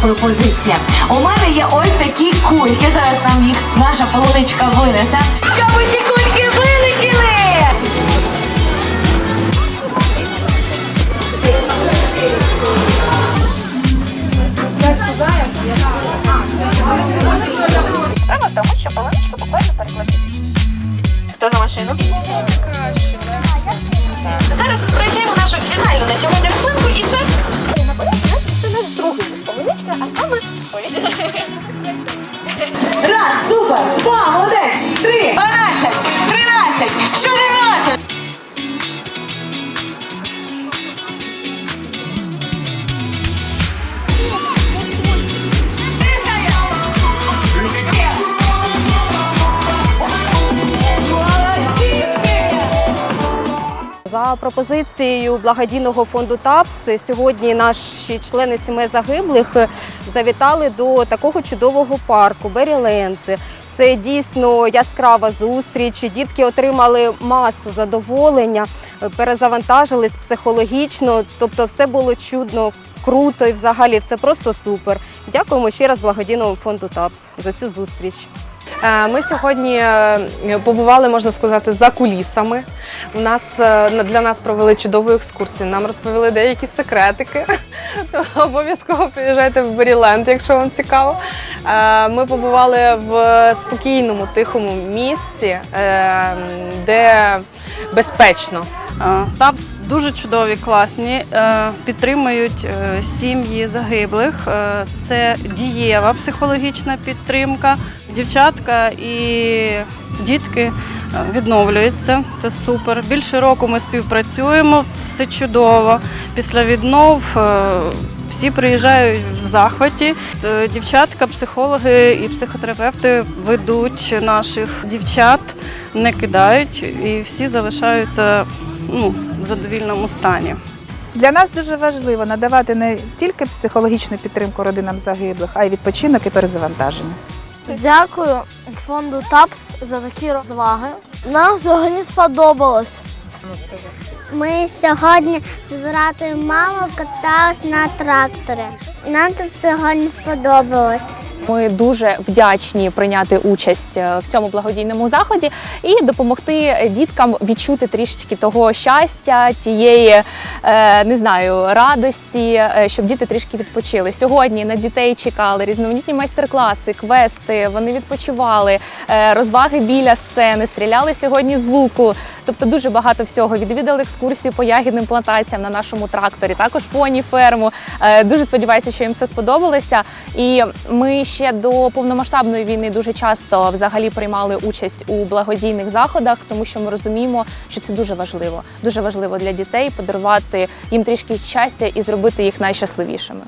пропозиція. У мене є ось такі кульки. Зараз нам їх наша полуничка винесе. Щоб усі кульки вилетіли! В тому, що полуничка буквально перекладуть. Хто за машину? Зараз проїжджаємо нашу фінальну на сьогодні хвилинку і це Пропозицією благодійного фонду ТАПС сьогодні наші члени сімей загиблих завітали до такого чудового парку Беріленд. Це дійсно яскрава зустріч. Дітки отримали масу задоволення, перезавантажились психологічно. Тобто, все було чудно, круто і взагалі все просто супер. Дякуємо ще раз благодійному фонду ТАПС за цю зустріч. Е, Ми сьогодні е, побували, можна сказати, за кулісами. У нас е, для нас провели чудову екскурсію. Нам розповіли деякі секретики. Обов'язково приїжджайте в Беріленд, якщо вам цікаво. Ми побували в спокійному, тихому місці, де безпечно. ТАПС дуже чудові, класні, підтримують сім'ї загиблих. Це дієва психологічна підтримка. Дівчатка і дітки е, відновлюються. Це супер. Більше року ми співпрацюємо, все чудово. Після віднов е, всі приїжджають в захваті. Е, Дівчатка, психологи і психотерапевти ведуть наших дівчат, не кидають і всі залишаються ну, в задовільному стані. Для нас дуже важливо надавати не тільки психологічну підтримку родинам загиблих, а й відпочинок і перезавантаження. Дякую фонду ТАПС за такі розваги. Нам сьогодні сподобалось. Ми сьогодні з братом маму катались на тракторі. Нам тут сьогодні сподобалось. Ми дуже вдячні прийняти участь е, в цьому благодійному заході і допомогти діткам відчути трішечки того щастя, тієї е, не знаю радості, е, щоб діти трішки відпочили. Сьогодні на дітей чекали різноманітні майстер-класи, квести. Вони відпочивали, розваги біля сцени, стріляли сьогодні з луку. Тобто дуже багато всього. Відвідали екскурсію по ягідним плантаціям на нашому тракторі, також поні ферму. Дуже сподіваюся, що їм все сподобалося. І ми ще до повномасштабної війни дуже часто взагалі приймали участь у благодійних заходах, тому що ми розуміємо, що це дуже важливо. Дуже важливо для дітей подарувати їм трішки щастя і зробити їх найщасливішими.